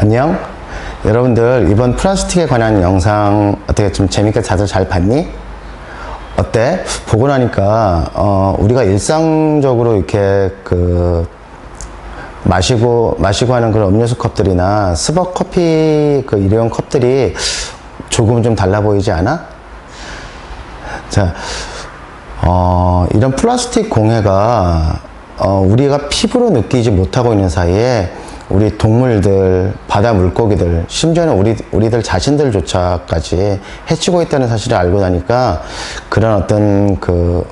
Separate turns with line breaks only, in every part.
안녕. 여러분들 이번 플라스틱에 관한 영상 어떻게 좀 재밌게 다들 잘 봤니? 어때? 보고 나니까 어, 우리가 일상적으로 이렇게 그 마시고 마시고 하는 그런 음료수 컵들이나 스벅 커피 그 일회용 컵들이 조금 좀 달라 보이지 않아? 자, 어, 이런 플라스틱 공해가 어, 우리가 피부로 느끼지 못하고 있는 사이에 우리 동물들, 바다 물고기들, 심지어는 우리, 우리들 자신들조차까지 해치고 있다는 사실을 알고 나니까 그런 어떤 그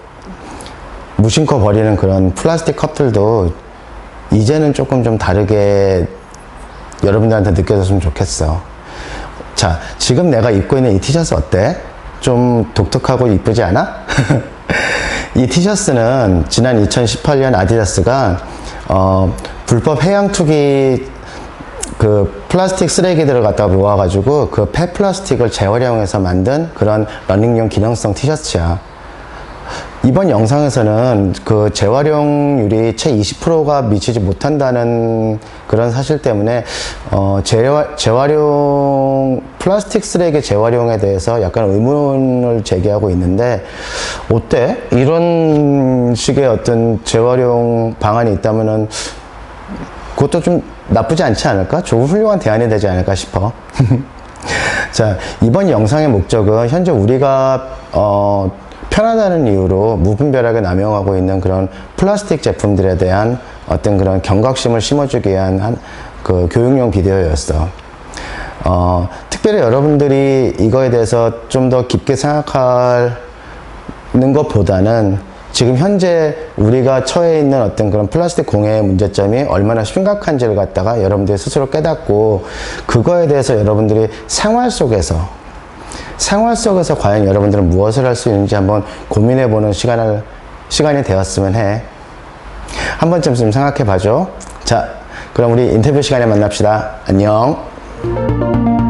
무심코 버리는 그런 플라스틱 컵들도 이제는 조금 좀 다르게 여러분들한테 느껴졌으면 좋겠어. 자, 지금 내가 입고 있는 이 티셔츠 어때? 좀 독특하고 이쁘지 않아? 이 티셔츠는 지난 2018년 아디다스가 어, 불법 해양 투기 그 플라스틱 쓰레기들을 갖다가 모아가지고 그 폐플라스틱을 재활용해서 만든 그런 러닝용 기능성 티셔츠야. 이번 영상에서는 그 재활용률이 채 20%가 미치지 못한다는 그런 사실 때문에 어 재활, 재활용 플라스틱 쓰레기 재활용에 대해서 약간 의문을 제기하고 있는데 어때? 이런 식의 어떤 재활용 방안이 있다면은 그것도 좀 나쁘지 않지 않을까? 조금 훌륭한 대안이 되지 않을까 싶어. 자, 이번 영상의 목적은 현재 우리가 어, 편하다는 이유로 무분별하게 남용하고 있는 그런 플라스틱 제품들에 대한 어떤 그런 경각심을 심어주기 위한 한, 그 교육용 비디오였어. 어, 특별히 여러분들이 이거에 대해서 좀 더 깊게 생각하는 것보다는 지금 현재 우리가 처해 있는 어떤 그런 플라스틱 공해의 문제점이 얼마나 심각한지를 갖다가 여러분들이 스스로 깨닫고 그거에 대해서 여러분들이 생활 속에서 생활 속에서 과연 여러분들은 무엇을 할 수 있는지 한번 고민해 보는 시간을 시간이 되었으면 해. 한 번쯤 좀 생각해 봐줘. 자, 그럼 우리 인터뷰 시간에 만납시다. 안녕.